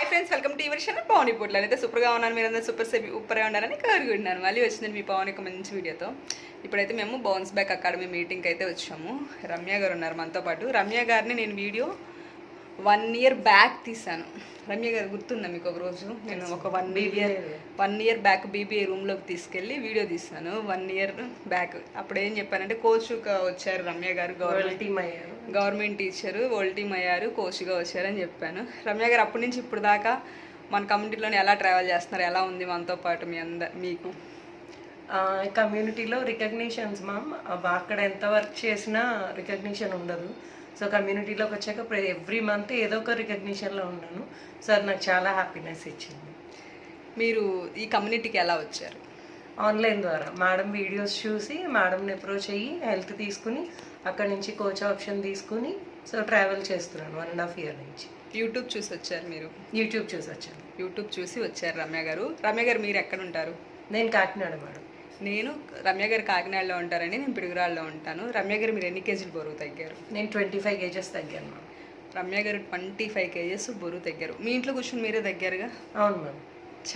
Hi friends welcome to your channel Pavan ఇప్పుడు అయితే సూపర్గా ఉన్నాను మీరు అందరూ సూపర్ సేపు ఉప్పరే ఉన్నారని కోరుకుంటున్నాను. మళ్ళీ వచ్చింది మీ పవన్ ఒక మంచి వీడియోతో ఇప్పుడైతే మేము బౌన్స్ బ్యాక్ అకాడమీ మీటింగ్కి అయితే వచ్చాము. రమ్య గారు ఉన్నారు మనతో పాటు. రమ్య గారిని నేను వీడియో వన్ ఇయర్ బ్యాక్ తీసాను రమ్య గారు గుర్తుందా మీకు ఒక రోజు నేను ఒక one year one year back BBA రూమ్లోకి తీసుకెళ్ళి వీడియో తీసాను వన్ ఇయర్ బ్యాక్. అప్పుడు ఏం చెప్పానంటే కోచ్గా వచ్చారు Ramya garu government government teacher old team అయ్యారు కోచ్గా వచ్చారని చెప్పాను. రమ్య గారు అప్పటి నుంచి ఇప్పుడు దాకా మన కమ్యూనిటీలోని ఎలా ట్రావెల్ చేస్తున్నారు ఎలా ఉంది మనతో పాటు మీ అంద మీకు? కమ్యూనిటీలో రికగ్నిషన్స్ మ్యామ్. అక్కడ ఎంత వర్క్ చేసినా రికగ్నిషన్ ఉండదు. సో కమ్యూనిటీలోకి వచ్చాక ఎవ్రీ మంత్ ఏదో ఒక రికగ్నిషన్లో ఉన్నాను. సో అది నాకు చాలా హ్యాపీనెస్ ఇచ్చింది. మీరు ఈ కమ్యూనిటీకి ఎలా వచ్చారు? ఆన్లైన్ ద్వారా. మేడం వీడియోస్ చూసి మేడంని అప్రోచ్ అయ్యి హెల్త్ తీసుకుని అక్కడ నుంచి కోచ్ ఆప్షన్ తీసుకుని సో ట్రావెల్ చేస్తున్నాను వన్ అండ్ హాఫ్ ఇయర్ నుంచి. యూట్యూబ్ చూసి వచ్చారు మీరు? యూట్యూబ్ చూసి వచ్చాను. యూట్యూబ్ చూసి వచ్చారు రమ్య గారు. రమ్య గారు మీరు ఎక్కడ ఉంటారు? నేను కాకినాడ మేడం నేను రమ్య గారు కాకినాడలో ఉంటారని నేను పిడుగురాళ్ళలో ఉంటాను. రమ్య గారు మీరు ఎన్ని కేజీలు బరువు తగ్గారు? నేను twenty five kgs తగ్గాను ma'am. Ramya garu twenty five kgs బరువు తగ్గారు. మీ ఇంట్లో కూర్చొని మీరే తగ్గారుగా? అవును మ్యామ్.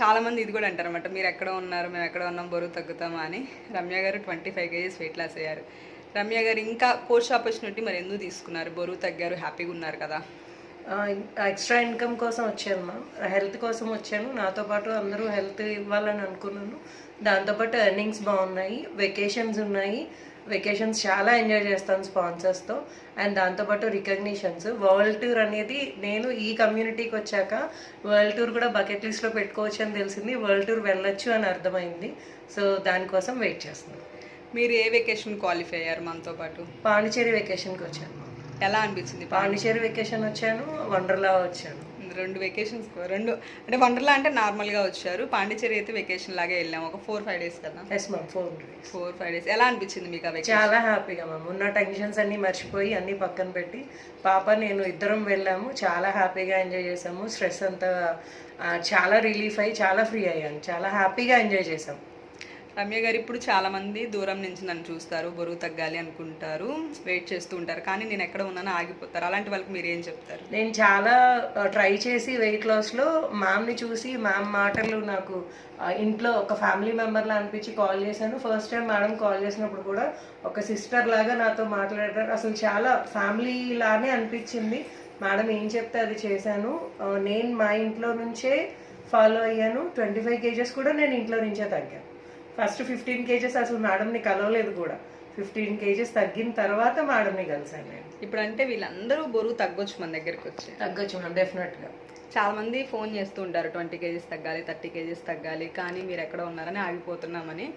చాలా మంది ఇది కూడా అంటారన్నమాట మీరు ఎక్కడ ఉన్నారు? మేము ఎక్కడ ఉన్నాం? బరువు తగ్గుతామా? అని. Ramya garu twenty five kgs weight loss అయ్యారు. రమ్య గారు ఇంకా కోర్స్ ఆపర్చునిటీ మరి ఎందుకు తీసుకున్నారు? బరువు తగ్గారు హ్యాపీగా ఉన్నారు కదా. ఎక్స్ట్రా ఇన్కమ్ కోసం వచ్చాను మా హెల్త్ కోసం వచ్చాను. నాతో పాటు అందరూ హెల్త్ ఇవ్వాలని అనుకున్నాను. దాంతోపాటు ఎర్నింగ్స్ బాగున్నాయి. వెకేషన్స్ ఉన్నాయి. వెకేషన్స్ చాలా ఎంజాయ్ చేస్తాను స్పాన్సర్స్తో అండ్ దాంతోపాటు రికగ్నిషన్స్. వరల్డ్ టూర్ అనేది నేను ఈ కమ్యూనిటీకి వచ్చాక వరల్డ్ టూర్ కూడా బకెట్ లిస్ట్లో పెట్టుకోవచ్చు అని తెలిసింది. వరల్డ్ టూర్ వెళ్ళొచ్చు అని అర్థమైంది. సో దానికోసం వెయిట్ చేస్తున్నాను. మీరు ఏ వెకేషన్ క్వాలిఫై అయ్యారు మనతో పాటు? పాండిచేరి వెకేషన్కి వచ్చాను. ఎలా అనిపించింది పాండిచేరి వెకేషన్ వచ్చాను వండర్లా వచ్చాను. రెండు వెకేషన్స్ రెండు అంటే వండర్లా అంటే నార్మల్గా వచ్చారు. పాండిచేరి అయితే వెకేషన్ లాగే వెళ్ళాం ఒక ఫోర్ ఫైవ్ డేస్ కదా? Yes ma'am four days four five days ఎలా అనిపించింది మీకు వెకేషన్ చాలా హ్యాపీగా మ్యామ్ ఉన్న టెన్షన్స్ అన్నీ మర్చిపోయి అన్నీ పక్కన పెట్టి పాప నేను ఇద్దరం వెళ్ళాము. చాలా హ్యాపీగా ఎంజాయ్ చేసాము స్ట్రెస్ అంతా చాలా రిలీఫ్ అయ్యి చాలా ఫ్రీ అయ్యాను. చాలా హ్యాపీగా ఎంజాయ్ చేసాం రమ్య గారు ఇప్పుడు చాలామంది దూరం నుంచి నన్ను చూస్తారు బరువు తగ్గాలి అనుకుంటారు వెయిట్ చేస్తూ ఉంటారు. కానీ నేను ఎక్కడ ఉన్నానో ఆగిపోతారు. అలాంటి వాళ్ళకి మీరు ఏం చెప్తారు? నేను చాలా ట్రై చేసి వెయిట్ లాస్లో మ్యామ్ని చూసి మ్యామ్ మాటలు నాకు ఇంట్లో ఒక ఫ్యామిలీ మెంబర్లా అనిపించి కాల్ చేశాను. ఫస్ట్ టైం మేడం కాల్ చేసినప్పుడు కూడా ఒక సిస్టర్ లాగా నాతో మాట్లాడారు. అసలు చాలా ఫ్యామిలీ లానే అనిపించింది. మేడం ఏం చెప్తే అది చేశాను. నేను మా ఇంట్లో నుంచే ఫాలో అయ్యాను. ట్వంటీ ఫైవ్ కేజెస్ కూడా నేను ఇంట్లో నుంచే తగ్గాను. ఫస్ట్ ఫిఫ్టీన్ కేజెస్ అసలు మేడంని కలవలేదు కూడా. ఫిఫ్టీన్ కేజెస్ తగ్గిన తర్వాత మేడంని కలిసాను నేను. ఇప్పుడు అంటే వీళ్ళందరూ బరువు తగ్గొచ్చు మన దగ్గరికి వచ్చి. తగ్గొచ్చు మ్యామ్ డెఫినెట్గా చాలా మంది ఫోన్ చేస్తూ ఉంటారు ట్వంటీ కేజీస్ తగ్గాలి థర్టీ కేజీస్ తగ్గాలి కానీ మీరు ఎక్కడ ఉన్నారని ఆగిపోతున్నామని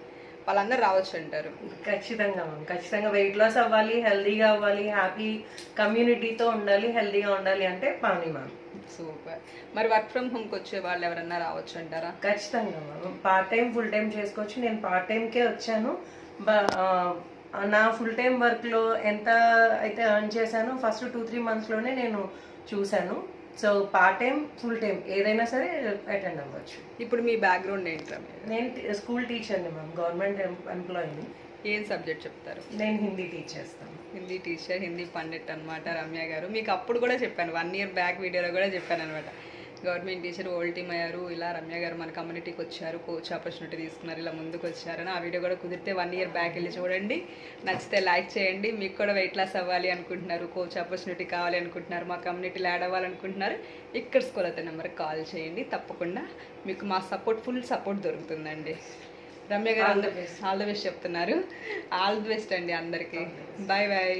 వాళ్ళందరూ రావచ్చు అంటారు. ఖచ్చితంగా మ్యామ్ ఖచ్చితంగా వెయిట్ లాస్ అవ్వాలి హెల్దీగా అవ్వాలి హ్యాపీ కమ్యూనిటీతో ఉండాలి హెల్దీగా ఉండాలి అంటే పాని మ్యామ్ సూపర్ మరి వర్క్ ఫ్రమ్ హోమ్కి వచ్చే వాళ్ళు ఎవరన్నా రావచ్చు అంటారా? ఖచ్చితంగా ma'am part time full time చేసుకోవచ్చు. నేను పార్ట్ టైంకే వచ్చాను. నా ఫుల్ టైం వర్క్లో ఎంత అయితే ఎర్న్ చేశానో ఫస్ట్ టూ త్రీ మంత్స్లోనే నేను చూశాను. So part time full time ఏదైనా సరే అటెండ్ అవ్వచ్చు. ఇప్పుడు మీ బ్యాక్గ్రౌండ్ ఏంటి నేను స్కూల్ టీచర్ని మ్యామ్ గవర్నమెంట్ ఎంప్లాయీని ఏం సబ్జెక్ట్ చెప్తారు? నేను హిందీ టీచ్ చేస్తాను. హిందీ టీచర్ హిందీ పండిట్ అనమాట రమ్య గారు. మీకు అప్పుడు కూడా చెప్పాను వన్ ఇయర్ బ్యాక్ వీడియోలో కూడా చెప్పాను అనమాట గవర్నమెంట్ టీచర్ ఓల్డ్ టీమ్ అయ్యారు ఇలా రమ్య గారు మన కమ్యూనిటీకి వచ్చారు కోచ్ ఆపర్చునిటీ తీసుకున్నారు ఇలా ముందుకు వచ్చారని ఆ వీడియో కూడా కుదిరితే వన్ ఇయర్ బ్యాక్ వెళ్ళి చూడండి. నచ్చితే లైక్ చేయండి. మీకు కూడా వెయిట్ లాస్ అవ్వాలి అనుకుంటున్నారు కోచ్ ఆపర్చునిటీ కావాలి అనుకుంటున్నారు మా కమ్యూనిటీలో యాడ్ అవ్వాలనుకుంటున్నారు ఇక్కడ స్కూల్ అయితే నెంబర్కి కాల్ చేయండి. తప్పకుండా మీకు మా సపోర్ట్ ఫుల్ సపోర్ట్ దొరుకుతుందండి. Ramya garu all the best చెప్తున్నారు. ఆల్ ది బెస్ట్ అండి అందరికీ. Bye bye